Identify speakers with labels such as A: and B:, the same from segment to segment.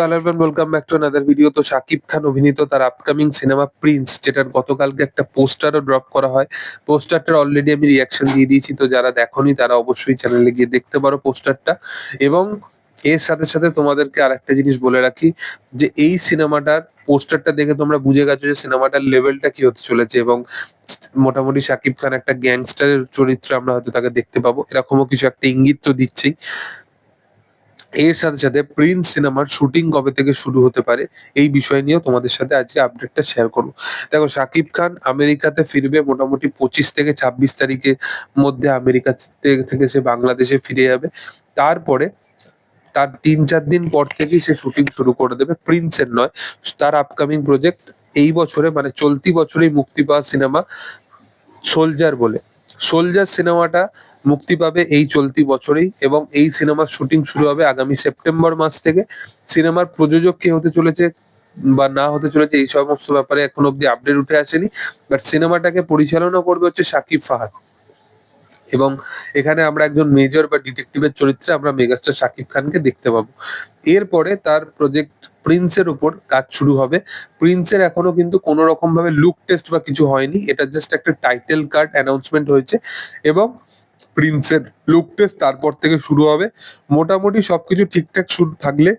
A: Hello everyone welcome back to another video তো শাকিব খান অভিনীত তার আপকামিং সিনেমা প্রিন্স যেটার গতকালকে একটা পোস্টারও ড্রপ করা হয়। পোস্টারটার অলরেডি আমি রিয়াকশন দিয়ে দিয়েছি, তো যারা দেখোনি তারা অবশ্যই চ্যানেলে গিয়ে দেখতে পারো পোস্টারটা এবং এর সাথে সাথে তোমাদেরকে আরেকটা জিনিস বলে রাখি, যে এই সিনেমাটার পোস্টারটা দেখে তোমরা বুঝে গেছো যে সিনেমাটার লেভেলটা কি হতে চলেছে এবং মোটামুটি শাকিব খান একটা গ্যাংস্টারের চরিত্রে আমরা হয়তো তাকে দেখতে পাবো। এরকমও কিছু একটা ইঙ্গিত তো দিচ্ছেই। এর সাথে সাথে প্রিন্স সিনেমার শুটিং কবে থেকে শুরু হতে পারে, এই বিষয় নিয়েও তোমাদের সাথে আজকে আপডেটটা শেয়ার করব। দেখো, শাকিব খান আমেরিকাতে ফিরবে মোটামুটি পঁচিশ থেকে ছাব্বিশ তারিখের মধ্যে আমেরিকা থেকে সে বাংলাদেশে ফিরে যাবে। তারপরে তার তিন চার দিন পর থেকেই সে শুটিং শুরু করে দেবে। প্রিন্সের নয়, তার আপকামিং প্রজেক্ট এই বছরে মানে চলতি বছরেই মুক্তি পাওয়া সিনেমা সোলজার বলে। সোলজার সিনেমাটা মুক্তি পাবে এই চলতি বছরেই এবং এই সিনেমার শুটিং শুরু হবে আগামী সেপ্টেম্বর মাস থেকে। সিনেমার প্রযোজক কে হতে চলেছে বা না হতে চলেছে এই সমস্ত ব্যাপারে এখন অব্দি আপডেট উঠে আসেনি। বাট সিনেমাটাকে পরিচালনা করবে হচ্ছে সাকিব ফাহাদ। এবং এখানে আমরা একজন মেজর বা ডিটেকটিভের চরিত্রে আমরা মেগাস্টার শাকিব খানকে দেখতে পাবো। এরপরে তার প্রজেক্ট প্রিন্সের উপর কাজ শুরু হবে। প্রিন্সের এখনও কিন্তু কোনো রকম ভাবে লুক টেস্ট বা কিছু হয়নি। এটা জাস্ট একটা টাইটেল কার্ড অ্যানাউন্সমেন্ট হয়েছে এবং প্রিন্সের লুক টেস্ট তারপর থেকে শুরু হবে। মোটামুটি সবকিছু ঠিকঠাক শুরু থাকলে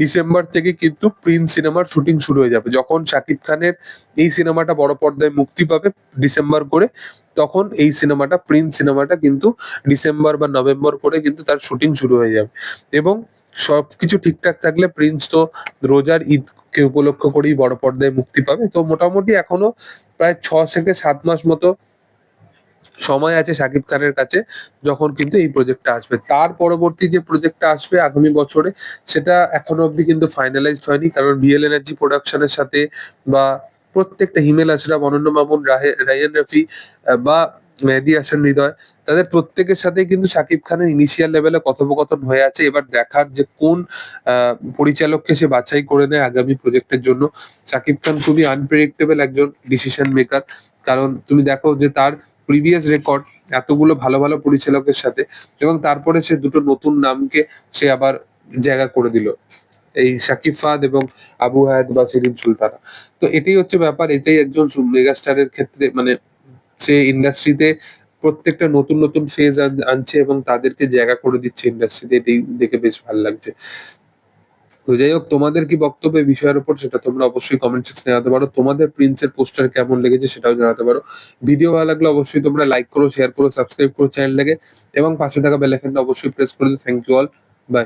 A: ডিসেম্বর থেকে কিন্তু প্রিন্স সিনেমার শুটিং শুরু হয়ে যাবে। যখন শাকিব খানের এই সিনেমাটা বড় পর্দায় মুক্তি পাবে ডিসেম্বর করে তখন এই সিনেমাটা প্রিন্স সিনেমাটা কিন্তু ডিসেম্বর বা নভেম্বর করে কিন্তু তার শুটিং শুরু হয়ে যাবে। এবং সবকিছু ঠিকঠাক থাকলে প্রিন্স তো রোজার ঈদকে উপলক্ষ করেই বড় পর্দায় মুক্তি পাবে। তো মোটামুটি এখনও প্রায় ছ থেকে সাত মাস মতো সময় আছে শাকিব খানের কাছে যখন কিন্তু এই প্রজেক্টটা আসবে। তার পরবর্তী যে প্রজেক্টটা আসবে আগামী বছরে, সেটা এখনও অবধি কিন্তু ফাইনালাইজড হয়নি। কারণ রিয়েল এনার্জি প্রোডাকশনের সাথে বা প্রত্যেকটা হিমেল আশরাফ অনন্য মামুন রায়ান রফি বা মেহেদি হাসান হৃদয়, তাদের প্রত্যেকের সাথে কিন্তু শাকিব খানের ইনিশিয়াল লেভেলে কথোপকথন হয়ে আছে। এবার দেখার যে কোন পরিচালককে সে বাছাই করে নেয় আগামী প্রজেক্টের জন্য। শাকিব খান খুবই আনপ্রেডিক্টেবল একজন ডিসিশন মেকার কারণ তুমি দেখো যে তার প্রিভিয়াস রেকর্ড এতগুলো ভালো ভালো পরিচালকের সাথে এবং তারপরে সে দুটো নতুন নামকে সে আবার জায়গা করে দিল। এই শাকিব ফাহাদ এবং আবু হায়াত বা সেলিম সুলতানা। তো এটাই হচ্ছে ব্যাপার, এটাই একজন মেগাস্টারের ক্ষেত্রে মানে সে ইন্ডাস্ট্রিতে প্রত্যেকটা নতুন নতুন ফেজ আনছে এবং তাদেরকে জায়গা করে দিচ্ছে ইন্ডাস্ট্রিতে এটাই দেখে বেশ ভালো লাগছে। তো যাই হোক, তোমাদের কি বক্তব্য বিষয়ের উপর সেটা তোমরা অবশ্যই কমেন্ট সেকশনে জানাতে পারো। তোমাদের প্রিন্সের পোস্টার কেমন লেগেছে সেটাও জানাতে পারো। ভিডিও ভালো লাগলে অবশ্যই তোমরা লাইক করো শেয়ার করো সাবস্ক্রাইব করো চ্যানেলটাকে এবং পাশে থাকা বেল আইকনটা অবশ্যই প্রেস করে দিও। Thank you all